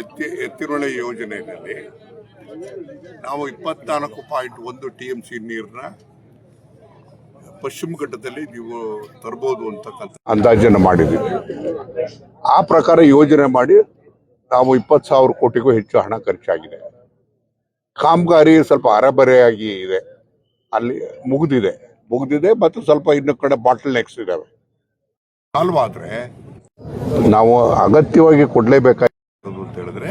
ಎತ್ತಿ ಎತ್ತಿನೊಳೆ ಯೋಜನೆಯಲ್ಲಿ ನಾವು ಇಪ್ಪತ್ನಾಲ್ಕು ಪಾಯಿಂಟ್ ಒಂದು ಟಿ ಎಂ ಸಿ ನೀರನ್ನ ಪಶ್ಚಿಮ ಘಟ್ಟದಲ್ಲಿ ನೀವು ತರಬಹುದು ಅಂತಕ್ಕಂಥ ಅಂದಾಜನ್ನು ಮಾಡಿದ್ದೀವಿ. ಆ ಪ್ರಕಾರ ಯೋಜನೆ ಮಾಡಿ ನಾವು ಇಪ್ಪತ್ತು ಸಾವಿರ ಕೋಟಿಗೂ ಹೆಚ್ಚು ಹಣ ಖರ್ಚಾಗಿದೆ. ಕಾಮಗಾರಿ ಸ್ವಲ್ಪ ಅರೆಬರೆಯಾಗಿ ಇದೆ. ಅಲ್ಲಿ ಮುಗಿದಿದೆ. ಮುಗಿದಿದೆ ಮತ್ತು ಸ್ವಲ್ಪ ಇನ್ನೂ ಕಡೆ ಬಾಟಲ್ ನೆಕ್ಸ್ ಇದ್ದಾವೆ ಸಾಲ್ವ್ ನಾವು ಅಗತ್ಯವಾಗಿ ಕೊಡ್ಲೇಬೇಕಾಗಿರೋದು ಅಂತ ಹೇಳಿದ್ರೆ,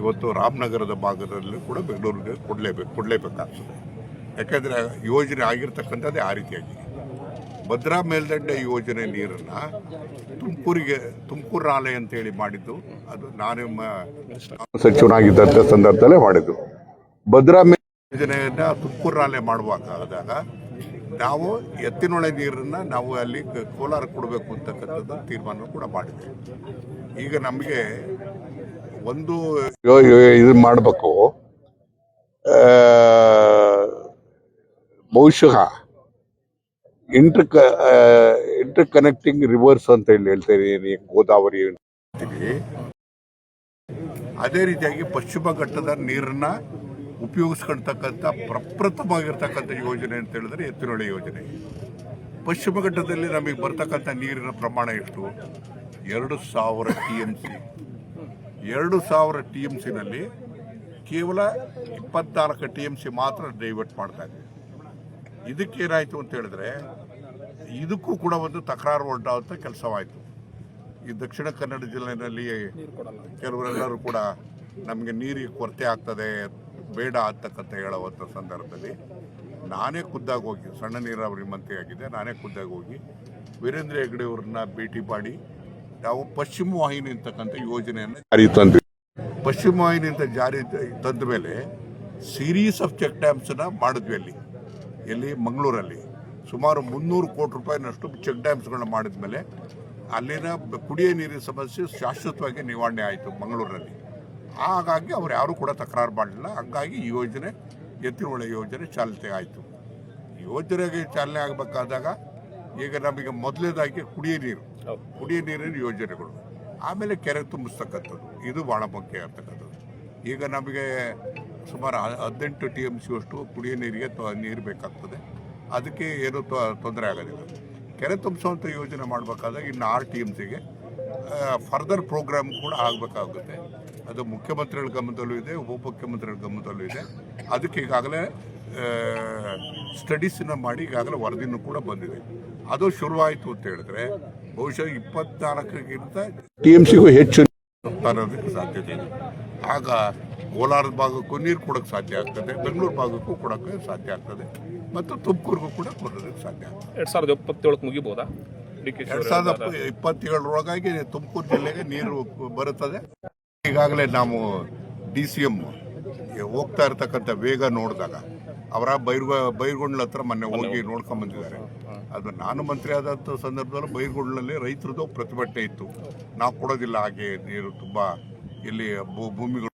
ಇವತ್ತು ರಾಮನಗರದ ಭಾಗದಲ್ಲಿ ಕೂಡ ಬೆಂಗಳೂರಿಗೆ ಕೊಡಲೇಬೇಕು, ಕೊಡಲೇಬೇಕಾಗ್ತದೆ. ಯಾಕೆಂದರೆ ಯೋಜನೆ ಆಗಿರ್ತಕ್ಕಂಥದ್ದೇ ಆ ರೀತಿಯಾಗಿ. ಭದ್ರಾ ಮೇಲ್ದಂಡೆ ಯೋಜನೆ ನೀರನ್ನು ತುಮಕೂರಿಗೆ, ತುಮಕೂರು ಅಂತ ಹೇಳಿ ಮಾಡಿದ್ದು. ಅದು ನಾನು ಸಚಿವನಾಗಿದ್ದಂಥ ಸಂದರ್ಭದಲ್ಲೇ ಮಾಡಿದ್ದು. ಭದ್ರಾ ಮೇಲ್ ಯೋಜನೆಯನ್ನು ತುಮಕೂರು ಮಾಡುವಾಗ ಆದಾಗ ನಾವು ಎತ್ತಿನೊಳೆ ನೀರನ್ನು ನಾವು ಅಲ್ಲಿ ಕೋಲಾರ ಕೊಡಬೇಕು ಅಂತಕ್ಕಂಥದ್ದು ತೀರ್ಮಾನ ಕೂಡ ಮಾಡಿದೆ ಈಗ ನಮಗೆ ಒಂದು ಇದು ಮಾಡಬೇಕು. ಬಹುಶಃ ಇಂಟರ್ ಇಂಟರ್ ಕನೆಕ್ಟಿಂಗ್ ರಿವರ್ಸ್ ಅಂತ ಹೇಳಿ ಹೇಳ್ತಾ ಇದೀನಿ ಗೋದಾವರಿ ಅದೇ ರೀತಿಯಾಗಿ ಪಶ್ಚಿಮ ಘಟ್ಟದ ನೀರನ್ನ ಉಪಯೋಗಿಸ್ಕೊಳ್ತಕ್ಕಂಥ ಪ್ರಪ್ರಥಮವಾಗಿರ್ತಕ್ಕಂಥ ಯೋಜನೆ ಅಂತ ಹೇಳಿದ್ರೆ ಎತ್ತಿನೊಳೆ ಯೋಜನೆ. ಪಶ್ಚಿಮ ಘಟ್ಟದಲ್ಲಿ ನಮಗೆ ಬರ್ತಕ್ಕಂಥ ನೀರಿನ ಪ್ರಮಾಣ ಎಷ್ಟು? ಎರಡು ಸಾವಿರ ಟಿ ಎಂ ಸಿ ಎರಡು ಸಾವಿರ ಟಿ ಎಂ ಸಿನಲ್ಲಿ ಕೇವಲ ಇಪ್ಪತ್ನಾಲ್ಕು ಟಿ ಎಂ ಸಿ ಮಾತ್ರ ಡೈವರ್ಟ್ ಮಾಡ್ತಾ ಇದ್ದೀವಿ ಇದಕ್ಕೇನಾಯಿತು ಅಂತ ಹೇಳಿದ್ರೆ, ಇದಕ್ಕೂ ಕೂಡ ಒಂದು ತಕರಾರು ಉಂಟಾಗುವಂಥ ಕೆಲಸವಾಯಿತು. ಈ ದಕ್ಷಿಣ ಕನ್ನಡ ಜಿಲ್ಲೆಯಲ್ಲಿ ಕೆಲವರೆಲ್ಲರೂ ಕೂಡ ನಮಗೆ ನೀರಿಗೆ ಕೊರತೆ ಆಗ್ತದೆ, ಬೇಡ ಅಂತಕ್ಕಂಥ ಹೇಳುವಂಥ ಸಂದರ್ಭದಲ್ಲಿ ನಾನೇ ಖುದ್ದಾಗಿ ಹೋಗಿ, ಸಣ್ಣ ನೀರಾವರಿ ಮಂತ್ರಿ ಆಗಿದೆ ನಾನೇ ಖುದ್ದಾಗಿ ಹೋಗಿ ವೀರೇಂದ್ರ ಹೆಗ್ಡೆಯವ್ರನ್ನ ಭೇಟಿ ಮಾಡಿ ನಾವು ಪಶ್ಚಿಮ ವಾಹಿನಿ ಅಂತಕ್ಕಂಥ ಯೋಜನೆಯನ್ನು ಜಾರಿ ತಂದ್ವಿ. ಪಶ್ಚಿಮ ವಾಹಿನಿ ಅಂತ ಜಾರಿ ತಂದ ಮೇಲೆ ಸೀರೀಸ್ ಆಫ್ ಚೆಕ್ ಡ್ಯಾಮ್ಸನ್ನ ಮಾಡಿದ್ವಿ ಅಲ್ಲಿ. ಎಲ್ಲಿ? ಮಂಗಳೂರಲ್ಲಿ. ಸುಮಾರು ಮುನ್ನೂರು ಕೋಟಿ ರೂಪಾಯಿನಷ್ಟು ಚೆಕ್ ಡ್ಯಾಮ್ಸ್ಗಳನ್ನ ಮಾಡಿದ ಮೇಲೆ ಅಲ್ಲಿನ ಕುಡಿಯೋ ನೀರಿನ ಸಮಸ್ಯೆ ಶಾಶ್ವತವಾಗಿ ನಿವಾರಣೆ ಆಯಿತು ಮಂಗಳೂರಲ್ಲಿ. ಹಾಗಾಗಿ ಅವ್ರು ಯಾರೂ ಕೂಡ ತಕರಾರು ಮಾಡಲಿಲ್ಲ. ಹಾಗಾಗಿ ಈ ಯೋಜನೆ ಎತ್ತಿನೊಳೆ ಯೋಜನೆ ಚಾಲನೆ ಆಯಿತು. ಯೋಜನೆಗೆ ಚಾಲನೆ ಆಗಬೇಕಾದಾಗ ಈಗ ನಮಗೆ ಮೊದಲನೇದಾಗಿ ಕುಡಿಯ ನೀರು, ಕುಡಿಯ ನೀರಿನ ಯೋಜನೆಗಳು. ಆಮೇಲೆ ಕೆರೆ ತುಂಬಿಸ್ತಕ್ಕಂಥದ್ದು. ಇದು ಭಾಳ ಮುಖ್ಯ ಇರ್ತಕ್ಕಂಥದ್ದು. ಈಗ ನಮಗೆ ಸುಮಾರು ಹದಿನೆಂಟು ಟಿ ಎಂ ಸಿ ಅಷ್ಟು ಕುಡಿಯೋ ನೀರಿಗೆ ನೀರು ಬೇಕಾಗ್ತದೆ. ಅದಕ್ಕೆ ಏನೂ ತೊಂದರೆ ಆಗೋದಿಲ್ಲ ಕೆರೆ ತುಂಬಿಸುವಂಥ ಯೋಜನೆ ಮಾಡಬೇಕಾದಾಗ ಇನ್ನು ಆರು ಟಿ ಎಂ ಸಿಗೆ ಫರ್ದರ್ ಪ್ರೋಗ್ರಾಮ್ ಕೂಡ ಆಗಬೇಕಾಗುತ್ತೆ. ಅದು ಮುಖ್ಯಮಂತ್ರಿಗಳ ಗಮನದಲ್ಲೂ ಇದೆ ಉಪಮುಖ್ಯಮಂತ್ರಿಗಳ ಗಮನದಲ್ಲೂ ಇದೆ. ಅದಕ್ಕೆ ಈಗಾಗಲೇ ಸ್ಟಡೀಸನ್ನು ಮಾಡಿ ಈಗಾಗಲೇ ವರದಿನೂ ಕೂಡ ಬಂದಿದೆ. ಅದು ಶುರುವಾಯಿತು ಅಂತ ಹೇಳಿದ್ರೆ ಬಹುಶಃ ಇಪ್ಪತ್ನಾಲ್ಕಕ್ಕಿಂತ ಟಿ ಎಂ ಸಿಗೂ ಹೆಚ್ಚು ತರೋದಕ್ಕೆ ಸಾಧ್ಯತೆ ಇದೆ. ಆಗ ಕೋಲಾರದ ಭಾಗಕ್ಕೂ ನೀರು ಕೊಡೋಕ್ಕೆ ಸಾಧ್ಯ ಆಗ್ತದೆ ಬೆಂಗಳೂರು ಭಾಗಕ್ಕೂ ಕೊಡೋಕ್ಕೆ ಸಾಧ್ಯ ಆಗ್ತದೆ ಮತ್ತು ತುಮಕೂರಿಗೂ ಕೂಡ ಕೊಡೋದಕ್ಕೆ ಸಾಧ್ಯ ಆಗ್ತದೆ. ಎರಡು ಸಾವಿರದ ಇಪ್ಪತ್ತೇಳಕ್ಕೆ ಮುಗಿಬೋದಾ? ಎರಡು ಸಾವಿರದ ಇಪ್ಪತ್ತೇಳರೊಳಗಾಗಿ ತುಮಕೂರು ಜಿಲ್ಲೆಗೆ ನೀರು ಬರುತ್ತದೆ. ಈಗಾಗಲೇ ನಾವು ಡಿ ಸಿ ಎಂ ಹೋಗ್ತಾ ಇರ್ತಕ್ಕಂಥ ವೇಗ ನೋಡಿದಾಗ ಅವರ ಬೈರ್ಗ ಬೈರ್ಗೊಂಡ್ಲ ಹತ್ರ ಮೊನ್ನೆ ಹೋಗಿ ನೋಡ್ಕೊಂಡ್ ಬಂದಿದ್ದಾರೆ. ಅದು ನಾನು ಮಂತ್ರಿ ಆದಂಥ ಸಂದರ್ಭದಲ್ಲಿ ಬೈರ್ಗೊಂಡ್ಲಲ್ಲಿ ರೈತರದ್ದು ಪ್ರತಿಭಟನೆ ಇತ್ತು. ನಾವು ಕೊಡೋದಿಲ್ಲ ಹಾಗೆ ನೀರು ತುಂಬ ಇಲ್ಲಿ ಭೂಮಿಗಳು